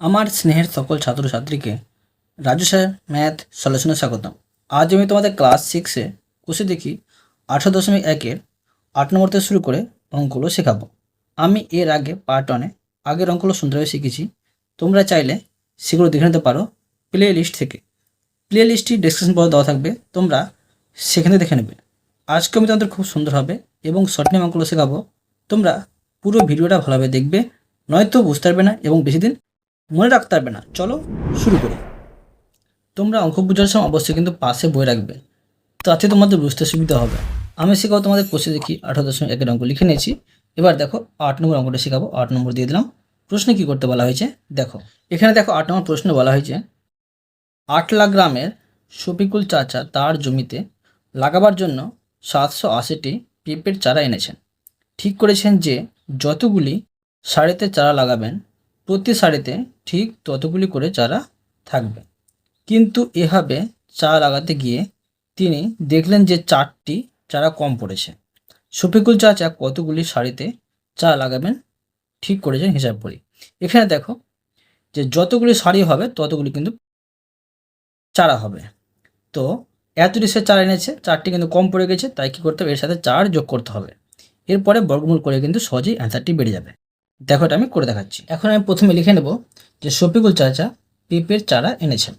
আমার স্নেহের সকল ছাত্রছাত্রীকে রাজু স্যার, ম্যাথ সলিউশনে স্বাগতম। আজ আমি তোমাদের ক্লাস সিক্সে কোষে দেখি আঠারো দশমিক একের আট নম্বর থেকে শুরু করে অঙ্কগুলো শেখাবো। আমি এর আগে পার্ট ওয়ানে আগের অঙ্কগুলো সুন্দরভাবে শিখেছি। তোমরা চাইলে সেগুলো দেখে নিতে পারো প্লে লিস্ট থেকে প্লে লিস্টটি ডিসক্রিপশন বক্সে দেওয়া থাকবে, তোমরা সেখানে দেখে নেবে। আজকে আমি তোমাদের খুব সুন্দর হবে এবং শর্ট নেম অঙ্কগুলো শেখাবো। তোমরা পুরো ভিডিওটা ভালোভাবে দেখবে, নয়তো বুঝতে পারবে না এবং বেশি দিন মনে রাখতে পারবে না। চলো শুরু করি। তোমরা অঙ্ক বোঝার সময় অবশ্যই কিন্তু পাশে বই রাখবে। তাতে তোমাদের বুঝতে সুবিধা হবে। আমি শেখাবো তোমাদের কোষে দেখি আঠারো দশমিক একের অঙ্ক লিখে নিয়েছি। এবার দেখো আট নম্বর অঙ্কটা শেখাবো। আট নম্বর দিয়ে দিলাম। প্রশ্নে কি করতে বলা হয়েছে? দেখো, এখানে দেখো আট নম্বর প্রশ্নে বলা হয়েছে, আটলা গ্রামের শফিকুল চাচা তার জমিতে লাগাবার জন্য সাতশো আশিটি পেঁপের চারা এনেছেন। ঠিক করেছেন যে যতগুলি সারিতে চারা লাগাবেন প্রতি সারিতে ঠিক ততগুলি করে চারা থাকবে। কিন্তু এভাবে চারা লাগাতে গিয়ে তিনি দেখলেন যে চারটি চারা কম পড়েছে। শফিকুল চাচা কতগুলি সারিতে চারা লাগাবেন ঠিক করেছেন হিসাব করি। এখানে দেখো যে যতগুলি সারি হবে ততগুলি কিন্তু চারা হবে। তো এতটি সে চারা এনেছে, চারটি কিন্তু কম পড়ে গেছে, তাই কী করতে হবে? এর সাথে চার যোগ করতে হবে। এরপরে বর্গমূল করে কিন্তু সহজেই অ্যান্সারটি বেড়ে যাবে। দেখো এটা আমি করে দেখাচ্ছি। এখন আমি প্রথমে লিখে নেব যে শফিকুল চাচা পেঁপের চারা এনেছেন।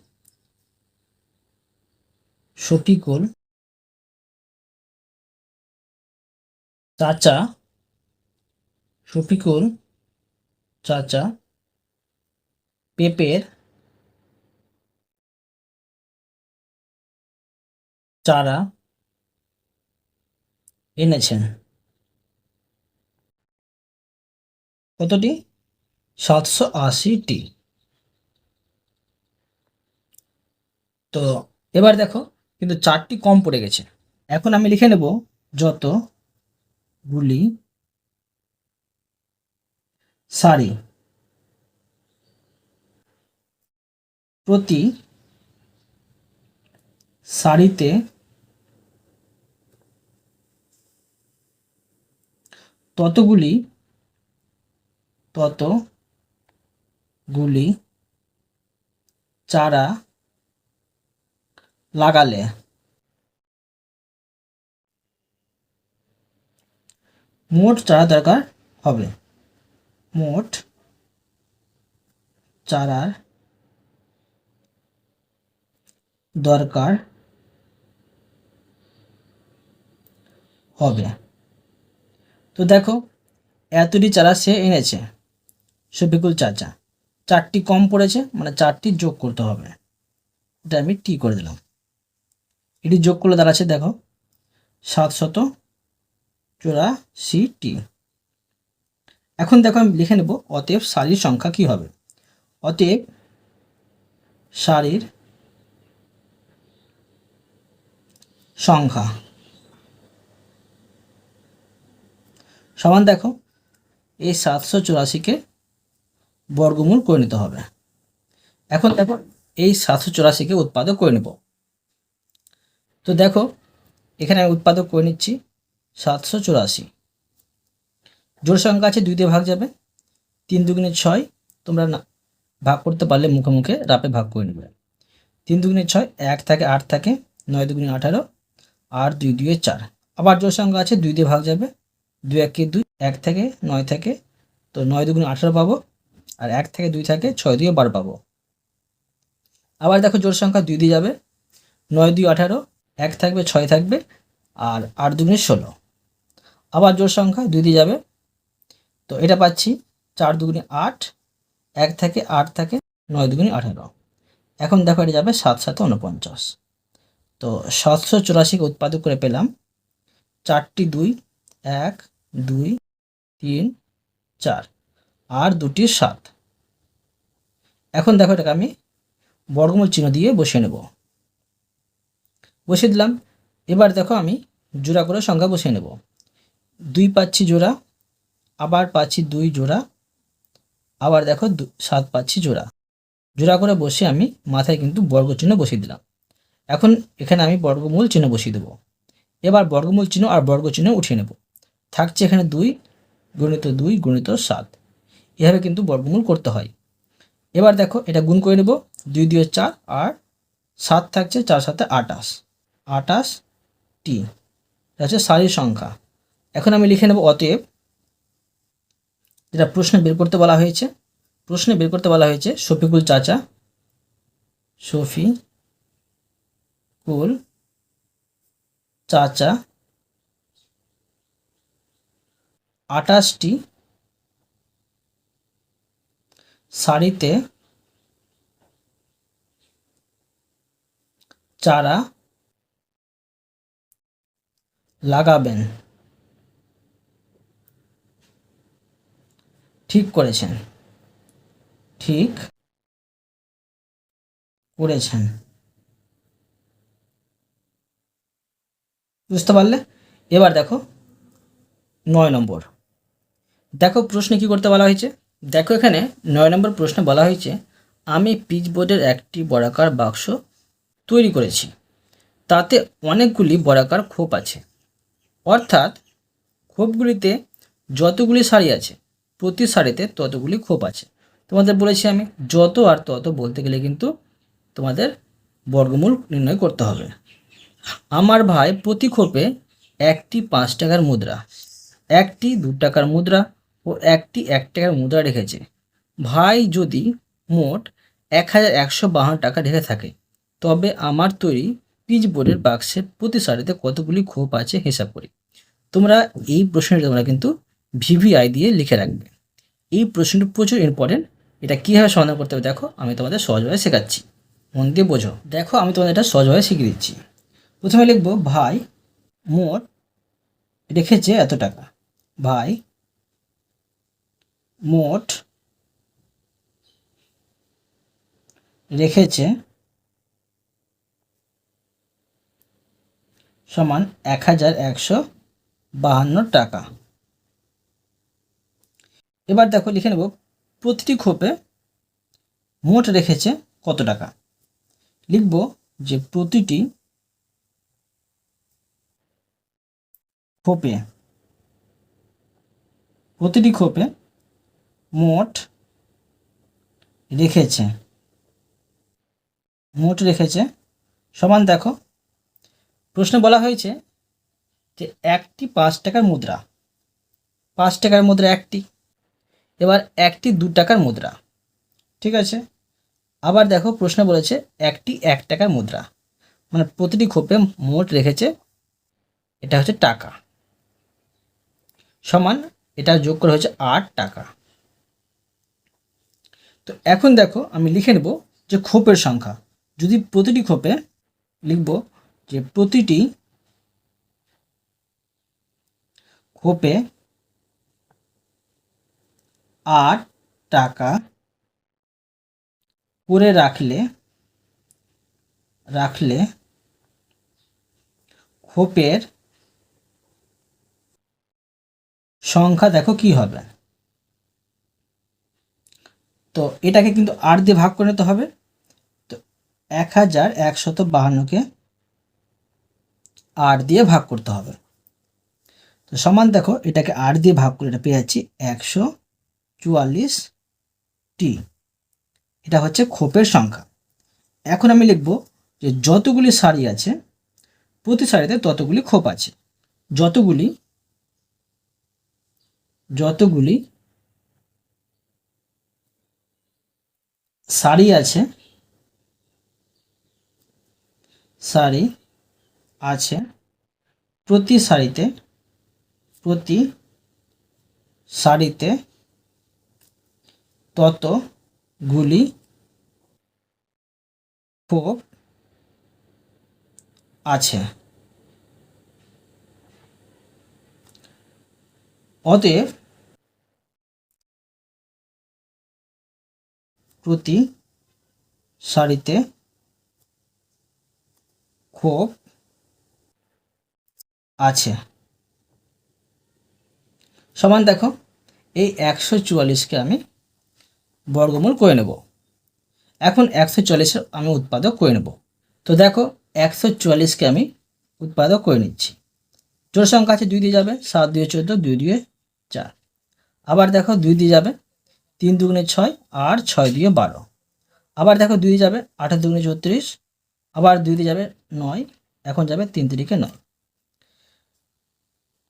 শফিকুল চাচা শফিকুল চাচা পেঁপের চারা এনেছেন। কতটি? সাতশো আশিটি। তো এবার দেখো, কিন্তু চারটি কম পড়ে গেছে। এখন আমি লিখে নেব যতগুলি সারি প্রতি সারিতে ততগুলি ততগুলি চারা লাগালে। মোট চারা দরকার হবে। মোট চারার দরকার হবে। তো দেখো, এতটি চারা সে এনেছে। শফিকুল চাচা চারটি কম পড়েছে মানে চারটি যোগ করতে হবে। এটা আমি টি করে দিলাম। এটি যোগ করলে দাঁড়াচ্ছে, দেখো সাতশত চুরাশি টি। এখন দেখো, আমি লিখে নেব, অতএব সারির সংখ্যা কি হবে? অতএব সারির সংখ্যা। সমান দেখো, এই সাতশো চুরাশিকে বর্গমূল করে নিতে হবে। এখন দেখো, এই সাতশো চুরাশিকে উৎপাদক করে নেব। তো দেখো, এখানে আমি উৎপাদক করে নিচ্ছি সাতশো চুরাশি। জোর সংখ্যা আছে দুই দিয়ে ভাগ যাবে। তিন দুগুণে ছয়, তোমরা না, ভাগ করতে পারলে মুখে মুখে রাপে ভাগ করে নেবে। তিন দুগুণে ছয়, এক থাকে, আট থাকে, নয় দুগুণে আঠারো আর দুই দুয়ে চার। আবার জোর সংখ্যা আছে দুই দিয়ে ভাগ যাবে। দুই একে দুই, এক থেকে, নয় থেকে, তো নয় দুগুণে আঠারো পাবো। আর এক থেকে দুই থাকে ছয় দুয়ে বার পাবো। আবার দেখো জোর সংখ্যা দুই দিয়ে যাবে। নয় দুই আঠারো, এক থাকবে, ছয় থাকবে, আর আট দুগুণে ষোলো। আবার জোর সংখ্যা দুই দিয়ে যাবে। তো এটা পাচ্ছি চার দুগুণে আট, এক থেকে আট থাকে নয় দুগুণে আঠারো। এখন দেখো এটা যাবে সাত সাত উনপঞ্চাশ তো সাতশো চুরাশিকে উৎপাদক করে পেলাম। চারটি দুই, এক, দুই, তিন, চার। আর দুটি সাত। এখন দেখো এটাকে আমি বর্গমূল চিহ্ন দিয়ে বসিয়ে নেব। বসিয়ে দিলাম। এবার দেখো আমি জোড়া করে সংখ্যা বসিয়ে নেব। দুই পাচ্ছি জোড়া, আবার পাচ্ছি দুই জোড়া, আবার দেখো সাত পাচ্ছি জোড়া। জোড়া করে বসে আমি মাথায় কিন্তু বর্গ চিহ্ন বসিয়ে দিলাম। এখন এখানে আমি বর্গমূল চিহ্ন বসিয়ে দেবো। এবার বর্গমূল চিহ্ন আর বর্গ চিহ্ন উঠিয়ে নেব। থাকছে এখানে দুই, গণিত দুই, গণিত সাত। এভাবে কিন্তু বর্গমূল করতে হয়। এবার দেখো, এটা গুণ করে নেব, দুই দুই চার আর সাত থাকছে চার সাথে আটাশ আটাশ টি এটা হচ্ছে সারির সংখ্যা। এখন আমি লিখে নেব অতএব যেটা প্রশ্নে বের করতে বলা হয়েছে, প্রশ্নে বের করতে বলা হয়েছে শফিকুল চাচা শফি কুল চাচা আটাশটি শাড়িতে চারা লাগাবেন। ঠিক করেছেন। ঠিক করেছেন। বুঝতে পারলে? এবার দেখো, নয় নম্বর। দেখো প্রশ্নে কি করতে বলা হয়েছে? দেখো এখানে নয় নম্বর প্রশ্নে বলা হয়েছে, আমি পিচ বোর্ডের একটি বর্গাকার বাক্স তৈরি করেছি। তাতে অনেকগুলি বর্গাকার খোপ আছে। অর্থাৎ খোপগুলিতে যতগুলি সারি আছে, প্রতি সারিতে ততগুলি খোপ আছে। তোমাদের বলেছি আমি, যত আর তত বলতে গেলে কিন্তু তোমাদের বর্গমূল নির্ণয় করতে হবে। আমার ভাই প্রতি খোপে একটি পাঁচ টাকার মুদ্রা, একটি দু টাকার মুদ্রা ও একটি এক টাকার মুদ্রা রেখেছে। ভাই যদি মোট এক হাজার একশো বাহান্ন টাকা রেখে থাকে, তবে আমার তৈরি পিচ বোর্ডের বাক্সের প্রতি সারিতে কতগুলি খোপ আছে হিসাব করি। তোমরা এই প্রশ্নটি তোমরা কিন্তু ভিভিআই দিয়ে লিখে রাখবে। এই প্রশ্নটি প্রচুর ইম্পর্টেন্ট এটা কীভাবে সমাধান করতে হবে দেখো, আমি তোমাদের সহজভাবে শেখাচ্ছি। মন দিয়ে বোঝো। দেখো, আমি তোমাদের এটা সহজভাবে শিখিয়ে দিচ্ছি। প্রথমে লিখব, ভাই, মোট রেখেছে এত টাকা। ভাই মোট রেখেছে সমান এক হাজার একশো বাহান্ন টাকা। এবার দেখো লিখে নেব, প্রতিটি খোপে মোট রেখেছে কত টাকা? লিখব যে প্রতিটি খোপে প্রতিটি খোপে মোট রেখেছে। মোট রেখেছে। সমান দেখো। প্রশ্নে বলা হয়েছে যে একটি পাঁচ টাকার মুদ্রা। পাঁচ টাকার মুদ্রা একটি। এবার একটি দু টাকার মুদ্রা। ঠিক আছে? আবার দেখো প্রশ্ন বলেছে একটি এক টাকার মুদ্রা। মানে প্রতিটি খোপে মোট রেখেছে এটা হচ্ছে টাকা। সমান এটা যোগ করা হয়েছে আট টাকা। তো এখন দেখো আমি লিখে নেব যে খোপের সংখ্যা। যদি প্রতিটি খোপে লিখব যে প্রতিটি খোপে আট টাকা করে রাখলে রাখলে খোপের সংখ্যা দেখো কি হবে। তো এটাকে কিন্তু আট দিয়ে ভাগ করে নিতে হবে। তো এক হাজার একশত বাহান্নকে আট দিয়ে ভাগ করতে হবে। তো সমান দেখো, এটাকে আট দিয়ে ভাগ করে এটা পেয়ে যাচ্ছি একশো চুয়াল্লিশ টি। এটা হচ্ছে খোপের সংখ্যা। এখন আমি লিখব যে যতগুলি সারি আছে, প্রতি সারিতে ততগুলি খোপ আছে। যতগুলি যতগুলি সারি আছে। সারি আছে। প্রতি সারিতে প্রতি সারিতে ততগুলি খোপ আছে। অতএব প্রতি সারিতে খোপ আছে। সমান দেখো, এই একশো চুয়াল্লিশকে আমি বর্গমূল করে নেব। এখন একশো চল্লিশের আমি উৎপাদক করে নেব। তো দেখো, একশো চুয়াল্লিশকে আমি উৎপাদক করে নিচ্ছি। জোর সংখ্যা আছে দুই দিয়ে যাবে, সাত দুই চোদ্দ, দুই দুয়ে চার। আবার দেখো, দুই দিয়ে যাবে তিন দুগুণে ছয় আর ছয় দিয়ে বারো। আবার দেখো দুই যাবে আঠাশ দুগুণে ছত্রিশ আবার দুই দিয়ে যাবে নয়, এখন যাবে তিন তিরিকে নয়।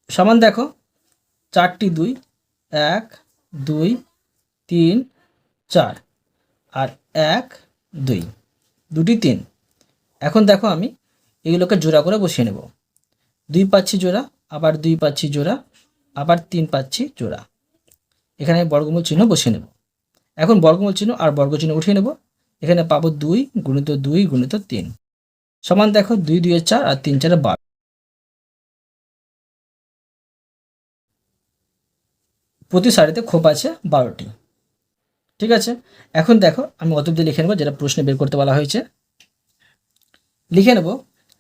সমান দেখো, চারটি দুই, এক, দুই, তিন, চার, আর এক, দুই, দুটি তিন। এখন দেখো আমি এগুলোকে জোড়া করে বসিয়ে নেব। দুই পাচ্ছি জোড়া, আবার দুই পাচ্ছি জোড়া, আবার তিন পাচ্ছি জোড়া। এখানে বর্গমূল চিহ্ন বসিয়ে নেব। এখন বর্গমূল চিহ্ন আর বর্গ চিহ্ন উঠিয়ে নেব। এখানে পাবো দুই গুণিত দুই গুণিত তিন। সমান দেখো দুই দুইয়ের চার আর তিন চারে বারো। প্রতি সারিতে খোপ আছে বারোটি। ঠিক আছে? এখন দেখো আমি অতএব দিয়ে লিখে নেব, যেটা প্রশ্নে বের করতে বলা হয়েছে। লিখে নেব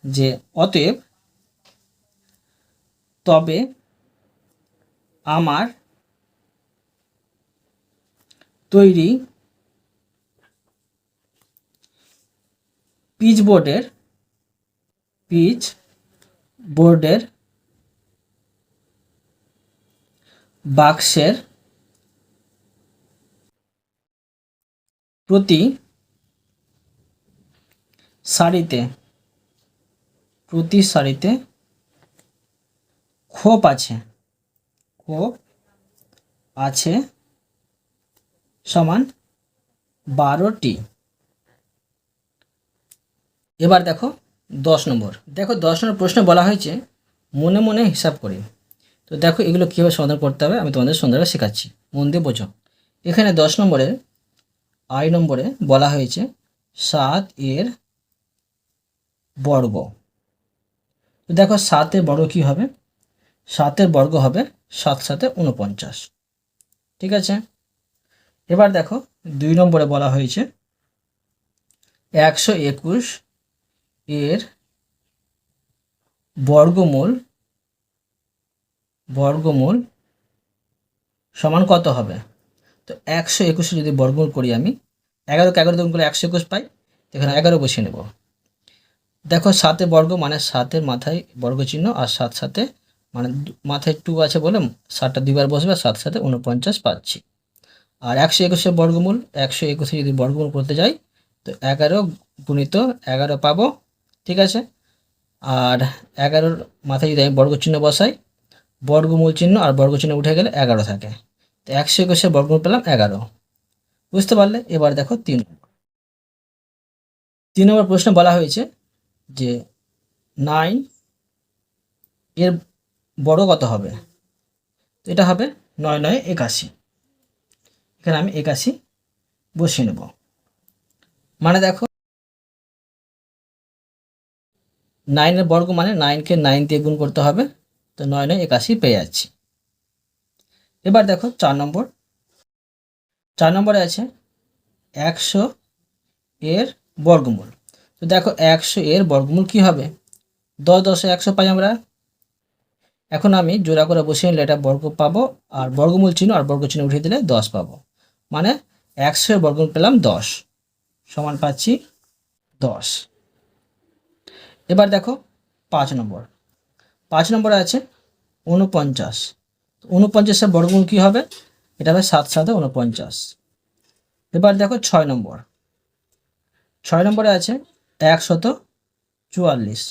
যে অতএব তবে আমার তৈরি পিচ বোর্ডের পিচ বোর্ডের বাক্সের প্রতি সারিতে প্রতি সারিতে খোপ আছে খোপ আছে সমান বারোটি। এবার দেখো দশ নম্বর। দেখো দশ নম্বর প্রশ্নে বলা হয়েছে, মনে মনে হিসাব করি। তো দেখো এগুলো কীভাবে সমাধান করতে হবে, আমি তোমাদের সুন্দরভাবে শেখাচ্ছি। মন দিয়ে বোঝো। এখানে দশ নম্বরে, আই নম্বরে বলা হয়েছে, সাত এর বর্গ। তো দেখো সাতের বর্গ কী হবে? সাতের বর্গ হবে সাত সাথে উনপঞ্চাশ ঠিক আছে? এবার দেখো, দুই নম্বরে বলা হয়েছে, একশো একুশ এর বর্গমূল বর্গমূল সমান কত হবে? তো একশো একুশে যদি বর্গমূল করি আমি এগারোকে এগারো দুগুণ করে একশো একুশ পাই এখানে এগারো বসিয়ে নেব। দেখো, সাতে বর্গ মানে সাতের মাথায় বর্গ চিহ্ন আর সাত সাথে মানে মাথায় টু আছে বলে সাতটা দুইবার বসবে, আর সাত সাথে উনপঞ্চাশ পাচ্ছি। আর একশো একুশের বর্গমূল, একশো একুশে যদি বর্গমূল করতে যাই, তো এগারো গুণিত এগারো পাবো, ঠিক আছে? আর এগারোর মাথায় যদি আমি বর্গচিহ্ন বসাই, বর্গমূল চিহ্ন আর বর্গ চিহ্ন উঠে গেলে এগারো থাকে। তো একশো একুশে বর্গমূল পেলাম এগারো। বুঝতে পারলে? এবার দেখো তিন তিন নম্বর প্রশ্নে বলা হয়েছে যে নাইন এর বড় কত হবে? এটা হবে নয় নয় একাশি। এখানে আমি একাশি বসিয়ে নেব। মানে দেখো নাইনের বর্গ মানে নাইনকে নাইন দিয়ে গুণ করতে হবে, তো নয় নয় একাশি পেয়ে যাচ্ছি। এবার দেখো, চার নম্বর। চার নম্বরে আছে একশো এর বর্গমূল। তো দেখো, একশো এর বর্গমূল কি হবে? দশ দশে একশো পাই আমরা। এখন আমি জোড়া করে বসিয়ে নিলে এটা বর্গ পাবো, আর বর্গমূল চিহ্ন আর বর্গ চিহ্ন উঠিয়ে দিলে দশ পাবো। মানে একশো বর্গমূল পেলাম দশ। সমান পাচ্ছি দশ। এবার দেখো পাঁচ নম্বর। পাঁচ নম্বরে আছে উনপঞ্চাশ উনপঞ্চাশের বর্গমূল কী হবে? এটা হবে সাত সাথে উনপঞ্চাশ এবার দেখো ছয় নম্বর। ছয় নম্বরে আছে একশত চুয়াল্লিশ।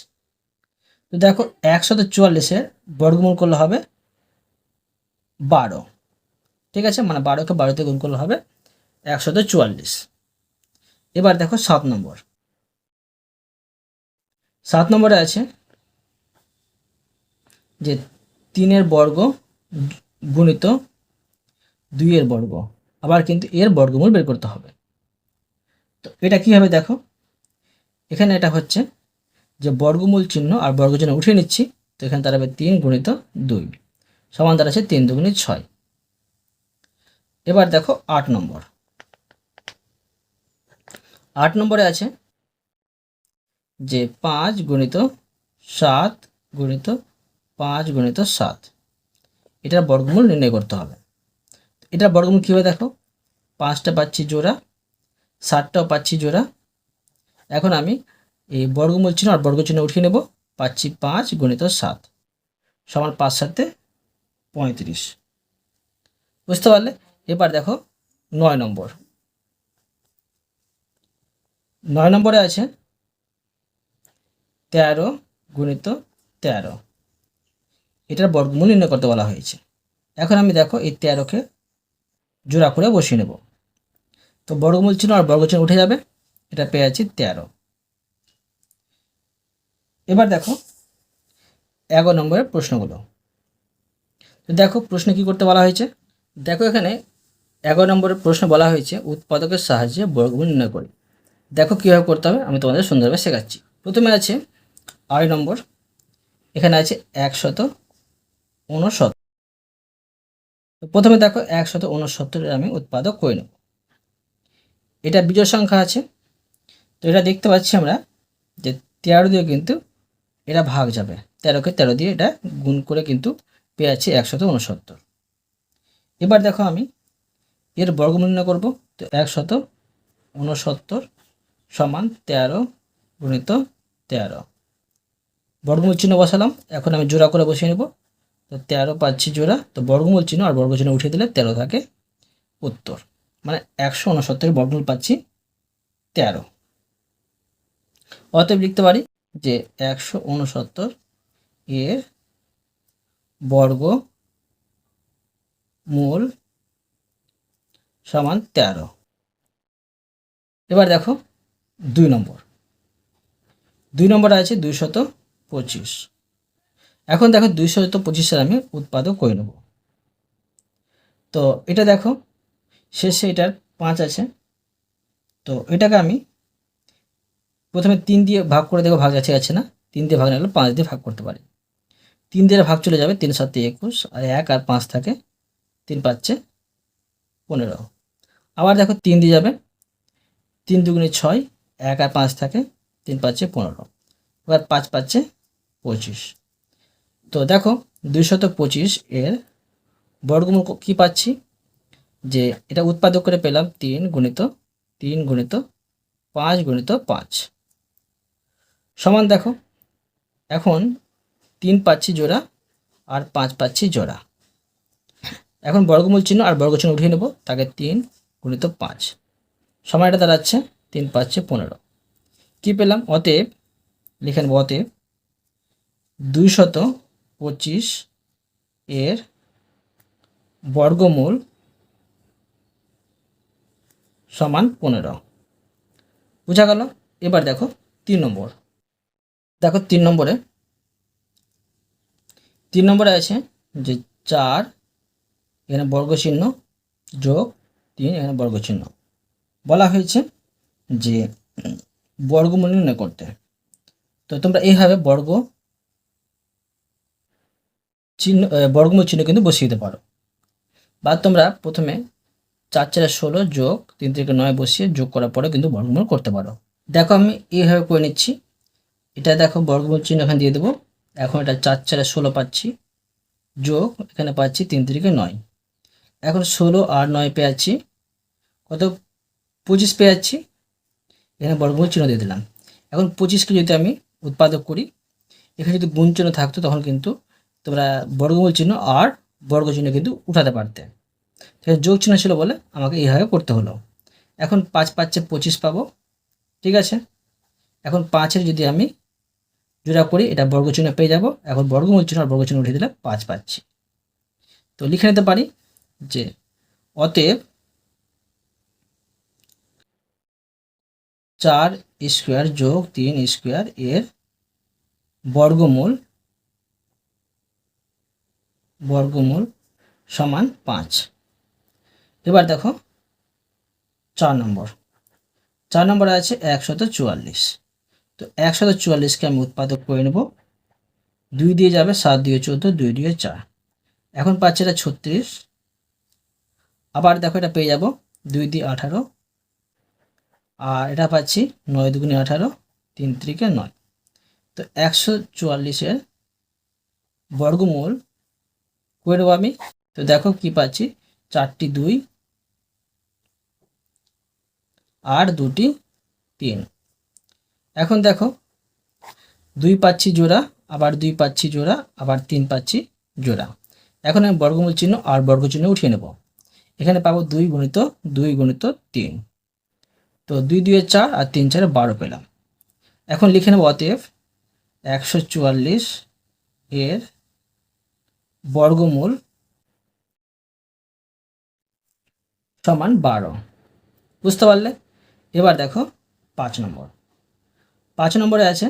তো দেখো একশত চুয়াল্লিশের বর্গমূল করলে হবে বারো। ঠিক আছে? মানে বারোকে বারোতে গুণ করলে হবে একশত চুয়াল্লিশ। এবার দেখো সাত নম্বর। সাত নম্বরে আছে যে তিনের বর্গ গুণিত দুইয়ের বর্গ। আবার কিন্তু এর বর্গমূল বের করতে হবে। তো এটা কী হবে দেখো? এখানে এটা হচ্ছে যে বর্গমূল চিহ্ন আর বর্গ চিহ্ন উঠিয়ে নিচ্ছি। তো এখানে দাঁড়াবে তিন গুণিত দুই। সমান তার আছে তিন দুগুণিত ছয়। এবার দেখো আট নম্বর। আট নম্বরে আছে যে পাঁচ গুণিত সাত গুণিত পাঁচ গুণিত সাত। এটার বর্গমূল নির্ণয় করতে হবে। এটার বর্গমূল কীভাবে দেখো? পাঁচটা পাচ্ছি জোড়া, সাতটাও পাচ্ছি জোড়া। এখন আমি এই বর্গমূল চিহ্ন আর বর্গ চিহ্ন উঠিয়ে নেব। পাচ্ছি পাঁচ গুণিত সাত সমান পাঁচ সাথে পঁয়ত্রিশ। বুঝতে পারলে? এবার দেখো নয় নম্বর। নয় নম্বরে আছে তেরো গুণিত তেরো। এটার বর্গমূল নির্ণয় করতে বলা হয়েছে। এখন আমি দেখো এই তেরোকে জোড়া করে বসিয়ে নেব। তো বর্গমূল চিহ্ন আর বর্গ চিহ্ন উঠে যাবে। এটা পেয়ে আছি তেরো। এবার দেখো এগারো নম্বরের প্রশ্নগুলো। দেখো প্রশ্ন কি করতে বলা হয়েছে? দেখো এখানে এগারো নম্বরের প্রশ্ন বলা হয়েছে, উৎপাদকের সাহায্যে বর্গমূল নির্ণয় করি। দেখো কীভাবে করতে হবে, আমি তোমাদের সুন্দরভাবে শেখাচ্ছি। প্রথমে আছে আড়াই নম্বর, এখানে আছে একশত উনসত্তর তো প্রথমে দেখো একশত উনসত্তরের আমি উৎপাদক করে নেব। এটা বিজয় সংখ্যা আছে, তো এটা দেখতে পাচ্ছি আমরা যে তেরো দিয়ে কিন্তু এটা ভাগ যাবে। তেরোকে তেরো দিয়ে এটা গুণ করে কিন্তু পেয়ে যাচ্ছি একশত উনসত্তর এবার দেখো আমি এর বর্গমূল নির্ণয় করব। তো একশত উনসত্তর সমান তেরো গুণিত তেরো। বর্গমূল চিহ্ন বসালাম। এখন আমি জোড়া করে বসিয়ে নেব। তো তেরো পাচ্ছি জোড়া। তো বর্গমূল চিহ্ন আর বর্গ চিহ্ন উঠিয়ে দিলে তেরো থাকে উত্তর। মানে একশো উনসত্তরের বর্গমূল পাচ্ছি তেরো। অতএব লিখতে পারি যে একশো উনসত্তর এর বর্গ মূল সমান তেরো। এবার দেখো দুই নম্বর। দুই নম্বরে আছে দুইশত পঁচিশ। এখন দেখো দুইশত পঁচিশের আমি উৎপাদক করে নেব। তো এটা দেখো, শেষে এটার পাঁচ আছে। তো এটাকে আমি প্রথমে তিন দিয়ে ভাগ করে দেখো ভাগ আছে আছে না? তিন দিয়ে ভাগ না হলে পাঁচ দিয়ে ভাগ করতে পারি। তিন দিয়ে ভাগ চলে যাবে তিন সাতে একুশ, আর এক আর পাঁচ থাকে তিন পাচ্ছে পনেরো। আবার দেখো তিন দিয়ে যাবে। তিন দুগুণে ছয়, এক আর পাঁচ থাকে, তিন পাচ্ছে পনেরো। এবার পাঁচ পাচ্ছে পঁচিশ। তো দেখো দুইশত পঁচিশ এর বর্গমূল কি পাচ্ছি? যে এটা উৎপাদক করে পেলাম তিন গুণিত তিন গুণিত পাঁচ গুণিত পাঁচ। সমান দেখো, এখন তিন পাচ্ছি জোড়া আর পাঁচ পাচ্ছি জোড়া। এখন বর্গমূল চিহ্ন আর বর্গ চিহ্ন উঠিয়ে নেব, তাকে তিন গুণিত পাঁচ। সময়টা দাঁড়াচ্ছে তিন পাচ্ছে পনেরো। কী পেলাম? অতএব লিখে নেব, অতএব দুইশত পঁচিশ এর বর্গমূল সমান পনেরো। বোঝা গেল? এবার দেখো তিন নম্বর। দেখো তিন নম্বরে। তিন নম্বরে আছে যে চার এখানে বর্গ চিহ্ন যোগ তিন এখানে বর্গ চিহ্ন বলা হয়েছে যে বর্গমূল নির্ণয় করতে তো তোমরা এইভাবে বর্গ চিহ্ন বর্গমূল চিহ্ন কিন্তু বসিয়ে দিতে পারো। বা তোমরা প্রথমে চার চারে ষোলো যোগ তিন থেকে নয় বসিয়ে যোগ করার পরে কিন্তু বর্গমূল করতে পারো। দেখো আমি এইভাবে করে নিচ্ছি। এটা দেখো বর্গমূল চিহ্ন এখানে দিয়ে দেবো। এখন এটা চার চারে ষোলো পাচ্ছি। যোগ এখানে পাচ্ছি তিন তিরিকে নয়। এখন ষোলো আর নয় পেয়ে যাচ্ছি কত? পঁচিশ পেয়ে যাচ্ছি। এখানে বর্গমূল চিহ্ন দিয়ে দিলাম। এখন পঁচিশকে যদি আমি উৎপাদক করি, এখানে যদি গুণ চিহ্ন থাকতো, তখন কিন্তু তোমরা বর্গমূল চিহ্ন আর বর্গ চিহ্ন কিন্তু উঠাতে পারতে। যোগ চিহ্ন ছিল বলে আমাকে এইভাবে করতে হলো। এখন পাঁচ পাঁচে পঁচিশ পাবো। ঠিক আছে? এখন পাঁচের যদি আমি জোড়া করি, এটা বর্গ চিহ্ন পেয়ে যাব। এখন বর্গমূল চিহ্ন আর বর্গ চিহ্ন উঠিয়ে দিলে পাঁচ পাচ্ছি। তো লিখে নিতে পারি যে, অতএব চার স্কোয়ার যোগ তিন স্কোয়ার এর বর্গমূল বর্গমূল সমান পাঁচ। এবার দেখো চার নম্বর। চার নম্বরে আছে একশত চুয়াল্লিশ। তো একশত চুয়াল্লিশকে আমি উৎপাদক করে নেব। দুই দিয়ে যাবে সাত দিয়ে চোদ্দ, দুই দিয়ে চার। এখন পাচ্ছে এটা ছত্রিশ। আবার দেখো এটা পেয়ে যাব দুই দিয়ে আঠারো আর এটা পাচ্ছি নয় দুগুণে আঠারো, তিন ত্রিকে নয়। তো একশো চুয়াল্লিশের বর্গমূল করে নেব আমি। তো দেখো কি পাচ্ছি, চারটি দুই, আর দুটি তিন। এখন দেখো, দুই পাচ্ছি জোড়া, আবার দুই পাচ্ছি জোড়া, আবার তিন পাচ্ছি জোড়া। এখন আমি বর্গমূল চিহ্ন আর বর্গ চিহ্ন উঠিয়ে নেব। এখানে পাবো দুই গুণিত দুই গুণিত তিন। তো দুই দুয়ে চার আর তিন চারে বারো পেলাম। এখন লিখে নেব অতএব একশো চুয়াল্লিশ এর বর্গমূল সমান বারো। বুঝতে পারলে? এবার দেখো পাঁচ নম্বর। পাঁচ নম্বরে আছে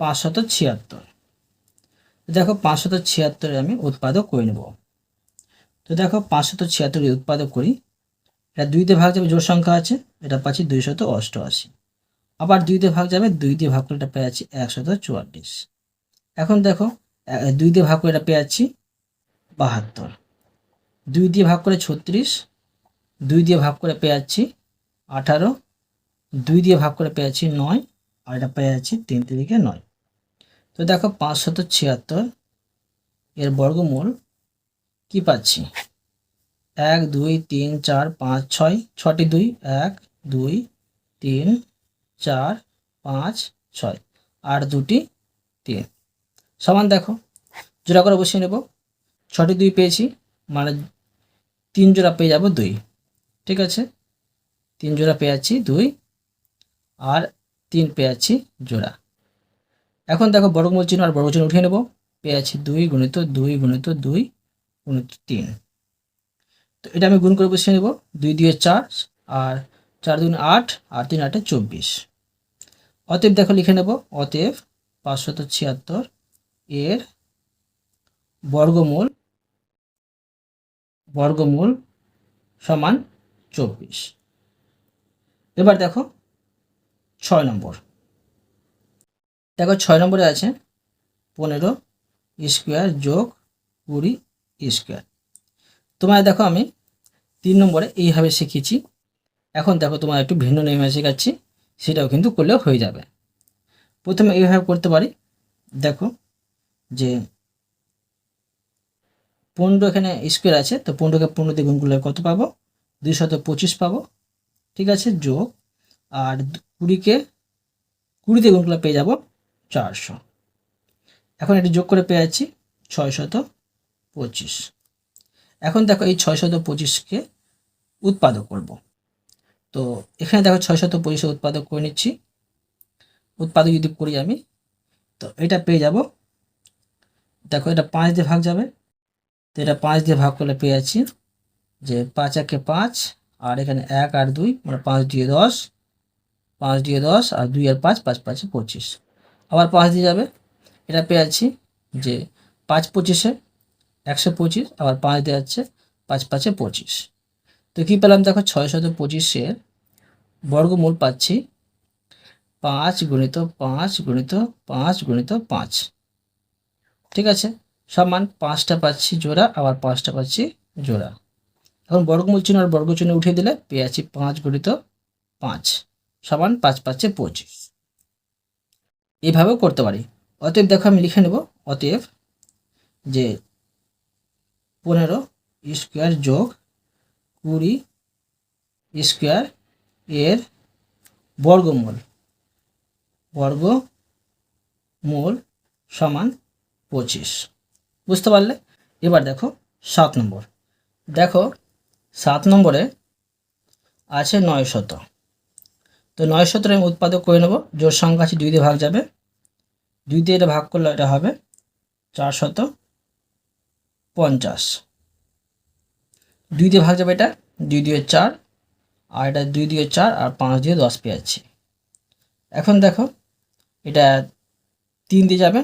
পাঁচশত ছিয়াত্তর। দেখো পাঁচশত ছিয়াত্তরে আমি উৎপাদক করে নেব। তো দেখো পাঁচশত ছিয়াত্তর উৎপাদক করি এটা দুইতে ভাগ যাবে জোর সংখ্যা আছে, এটা পাচ্ছি দুইশত অষ্টআশি। আবার দুইতে ভাগ যাবে দুই দিয়ে ভাগ করে এটা পেয়ে যাচ্ছি একশত চুয়াল্লিশ। এখন দেখো দুই দিয়ে ভাগ করে এটা পেয়ে যাচ্ছি বাহাত্তর। দুই দিয়ে ভাগ করে ছত্রিশ, দুই দিয়ে ভাগ করে পেয়ে যাচ্ছি আঠারো, দুই দিয়ে ভাগ করে পেয়ে যাচ্ছি নয়, আর এটা পেয়ে যাচ্ছি তিন তিরিকে নয়। তো দেখো, পাঁচশত ছিয়াত্তর, এর বর্গমূল কি পাচ্ছি? এক, দুই, তিন, চার, পাঁচ, ছয়, ছটি দুই, এক, দুই, তিন, চার, পাঁচ, ছয় আর দুটি তিন। সমান দেখো, জোড়া করে বসিয়ে নেব। ছটি দুই পেয়েছি মানে তিন জোড়া পেয়ে যাব দুই। ঠিক আছে? তিন জোড়া পেয়ে যাচ্ছি দুই আর তিন পেয়ে জোড়া। এখন দেখো বর্গমূল চিহ্ন আর বর্গ চিহ্ন উঠিয়ে নেব। পেয়ে দুই গুণিত দুই গুণিত দুই গুণিত তিন। তো এটা আমি গুণ করে বসিয়ে নেব। দুই দিয়ে চার, আর চার দুই আট, আর তিন আটে চব্বিশ। অতএব দেখো লিখে নেব, অতএব পাঁচশত ছিয়াত্তর এর বর্গমূল বর্গমূল সমান চব্বিশ। এবার দেখো ছয় নম্বর। দেখো ছয় নম্বরে আছে পনেরো স্কোয়ার যোগ কুড়ি স্কোয়ার। তোমায় দেখো আমি তিন নম্বরে এইভাবে শিখিয়েছি। এখন দেখো তোমার একটু ভিন্ন নিয়মে শেখাচ্ছি, সেটাও কিন্তু করলেও হয়ে যাবে। প্রথমে এইভাবে করতে পারি, দেখো যে পনেরো এখানে স্কোয়ার আছে, তো পনেরোকে পনেরো দিয়ে গুণ করলে কত পাবো? দুইশত পঁচিশ পাবো, ঠিক আছে, যোগ। আর কুড়িকে কুড়ি দিয়ে গুণ করলে পেয়ে যাব চারশো। এখন এটি যোগ করে পেয়ে যাচ্ছি ছয়শত পঁচিশ। এখন দেখো এই ছয়শত পঁচিশকে উৎপাদক করব। তো এখানে দেখো ছয়শত পঁচিশে উৎপাদক করে নিচ্ছি। উৎপাদক যদি করি আমি, তো এটা পেয়ে যাব। দেখো এটা পাঁচ দিয়ে ভাগ যাবে। তো এটা পাঁচ দিয়ে ভাগ করলে পেয়ে যাচ্ছি যে পাঁচ একে পাঁচ, আর এখানে এক আর দুই মানে পাঁচ দিয়ে দশ, পাঁচ দিয়ে দশ, আর দুই আর পাঁচ পাঁচ, পাঁচে, পঁচিশ। আবার পাঁচ দিয়ে যাবে। এটা পেয়ে যাচ্ছি যে পাঁচ পঁচিশে একশো পঁচিশ, আবার পাঁচ দেওয়া যাচ্ছে পাঁচ পাঁচে পঁচিশ। তো কী পেলাম? দেখো ছয়শত পঁচিশের বর্গমূল পাচ্ছি পাঁচ গুণিত পাঁচ গুণিত পাঁচ গুণিত পাঁচ। ঠিক আছে? সমান পাঁচটা পাচ্ছি জোড়া, আবার পাঁচটা পাচ্ছি জোড়া। এখন বর্গমূল চিহ্ন আর বর্গ চিহ্ন উঠিয়ে দিলে পেয়ে যাচ্ছি পাঁচ গুণিত পাঁচ সমান পাঁচ পাঁচে পঁচিশ। এভাবেও করতে পারি। অতএব দেখো আমি লিখে নেব, অতএব যে পনেরো স্কোয়ার যোগ কুড়ি স্কোয়ার এর বর্গমূল। বর্গমূল সমান পঁচিশ। বুঝতে পারলে? এবার দেখো সাত নম্বর। দেখো সাত নম্বরে আছে নয় শত। তো নয় শতরে আমি উৎপাদক করে নেব। জোর সংখ্যা আছে দুই দিয়ে ভাগ যাবে। দুই দিয়ে এটা ভাগ করলে এটা হবে চার শত। পঞ্চাশ। দুই দিয়ে ভাগ যাবে এটা, দুই দিয়ে চার, আর এটা দুই দিয়ে চার, আর পাঁচ দিয়ে দশ পেয়ে যাচ্ছি এখন দেখো, এটা তিন দিয়ে যাবে,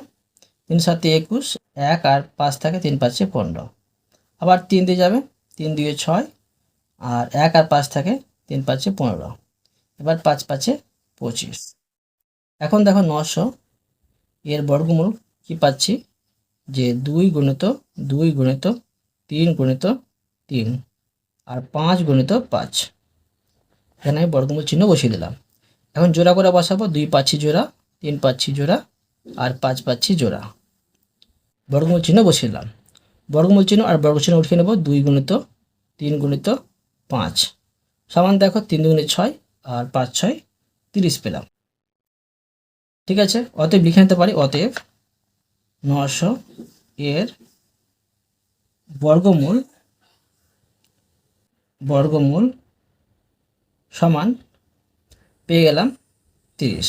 তিন সাতে একুশ, এক আর পাঁচ থাকে তিন পাঁচে পনেরো। আবার তিন দিয়ে যাবে, তিন দুয়ে ছয়, আর এক আর পাঁচ থাকে তিন পাঁচে পনেরো। এবার পাঁচ পাঁচে পঁচিশ। এখন দেখো নশো, এর বর্গমূল কি পাচ্ছি? যে দুই গুণিত দুই গুণিত, তিন গুণিত, তিন। আর পাঁচ গুণিত পাঁচ। এখানে আমি বর্গমূল চিহ্ন বসিয়ে দিলাম। এখন জোড়া করে বসাবো। দুই পাচ্ছি জোড়া, তিন পাচ্ছি জোড়া, আর পাঁচ পাচ্ছি জোড়া। বর্গমূল চিহ্ন বসিয়ে দিলাম। বর্গমূল চিহ্ন আর বর্গ চিহ্ন উঠিয়ে নেব। দুই গুণিত, তিন গুণিত, পাঁচ। সমান দেখো, তিন দুগুণে ছয় আর পাঁচ ছয় তিরিশ পেলাম। ঠিক আছে? অতএব লিখে নিতে পারি, অতএব নশো এর বর্গমূল বর্গমূল সমান পেয়ে গেলাম তিরিশ।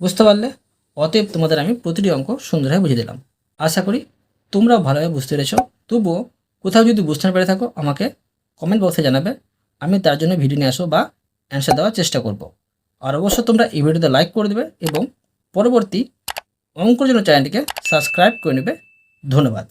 বুঝতে পারলে? অতএব তোমাদের আমি প্রতিটি অঙ্ক সুন্দরভাবে বুঝিয়ে দিলাম। আশা করি তোমরাও ভালোভাবে বুঝতে পেরেছ। তবুও কোথাও যদি বুঝতে না পেরে থাকো, আমাকে কমেন্ট বক্সে জানাবে। আমি তার জন্য ভিডিও নিয়ে আসব বা অ্যান্সার দেওয়ার চেষ্টা করব। আর অবশ্য তোমরা এই ভিডিওতে লাইক করে দেবে এবং পরবর্তী অঙ্কর জন্য চ্যানেলটিকে সাবস্ক্রাইব করে নেবে। ধন্যবাদ।